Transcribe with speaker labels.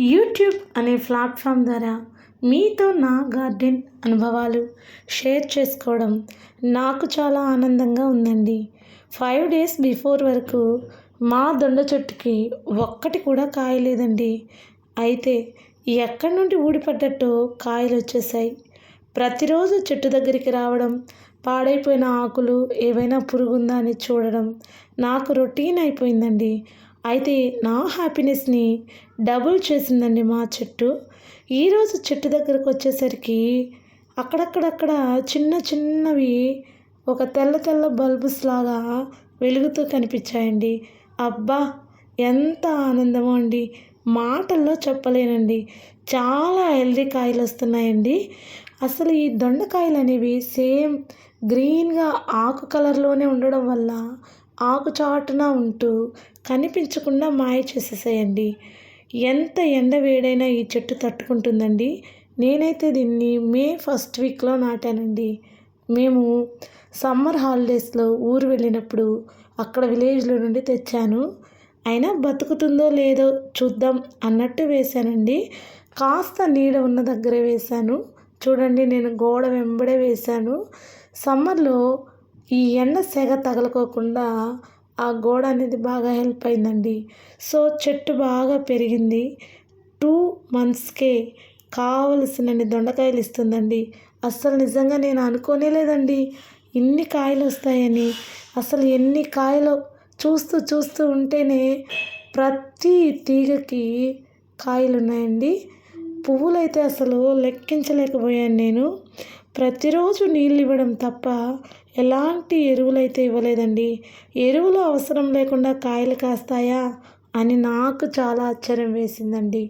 Speaker 1: YouTube అనే platform ద్వారా మీతో నా గార్డెన్ అనుభవాలు షేర్ చేసుకోవడం నాకు చాలా ఆనందంగా ఉందండి. ఫైవ్ డేస్ బిఫోర్ వరకు మా దొండ చెట్టుకి ఒక్కటి కూడా కాయలేదండి. అయితే ఎక్కడి నుండి ఊడిపడ్డట్టు కాయలు వచ్చేసాయి ప్రతిరోజు చెట్టు దగ్గరికి రావడం పాడైపోయిన ఆకులు ఏవైనా పురుగుందా అని చూడడం నాకు రొటీన్ అయిపోయిందండి. అయితే నా హ్యాపీనెస్ని డబుల్ చేసిందండి మా చెట్టు. ఈరోజు చెట్టు దగ్గరకు వచ్చేసరికి అక్కడక్కడక్కడ చిన్న చిన్నవి ఒక తెల్ల తెల్ల బల్బుస్ లాగా వెలుగుతూ కనిపించాయండి. అబ్బా! ఎంత ఆనందమో అండి. మాటల్లో చెప్పలేనండి. చాలా హెల్దీ కాయలు వస్తున్నాయండి. అసలు ఈ దొండకాయలు అనేవి సేమ్ గ్రీన్గా ఆకు కలర్లోనే ఉండడం వల్ల ఆకు చాటున ఉంటూ కనిపించకుండా మాయ చేసేసేయండి. ఎంత ఎండ వేడైనా ఈ చెట్టు తట్టుకుంటుందండి. నేనైతే దీన్ని మే ఫస్ట్ వీక్లో నాటానండి. మేము సమ్మర్ హాలిడేస్లో ఊరు వెళ్ళినప్పుడు అక్కడ విలేజ్లో నుండి తెచ్చాను. అయినా బతుకుతుందో లేదో చూద్దాం అన్నట్టు వేశానండి. కాస్త నీడ ఉన్న దగ్గరే వేశాను. చూడండి నేను గోడ వెంబడే వేశాను. సమ్మర్లో ఈ ఎండ సెగ తగలకోకుండా ఆ గోడ అనేది బాగా హెల్ప్ అయిందండి. సో చెట్టు బాగా పెరిగింది. టూ మంత్స్కే కావలసినన్ని దొండకాయలు ఇస్తుందండి. అస్సలు నిజంగా నేను అనుకోనే లేదండి. ఇన్ని కాయలు వస్తాయని. అసలు ఎన్ని కాయలు చూస్తూ చూస్తూ ఉంటేనే ప్రతి తీగకి కాయలు ఉన్నాయండి పువ్వులు అయితే అసలు లెక్కించలేకపోయాను నేను. ప్రతిరోజు నీళ్ళు ఇవ్వడం తప్ప ఎలాంటి ఎరువులు అయితే ఇవ్వలేదండి. ఎరువులు అవసరం లేకుండా కాయలు కాస్తాయా అని నాకు చాలా ఆశ్చర్యం వేసిందండి.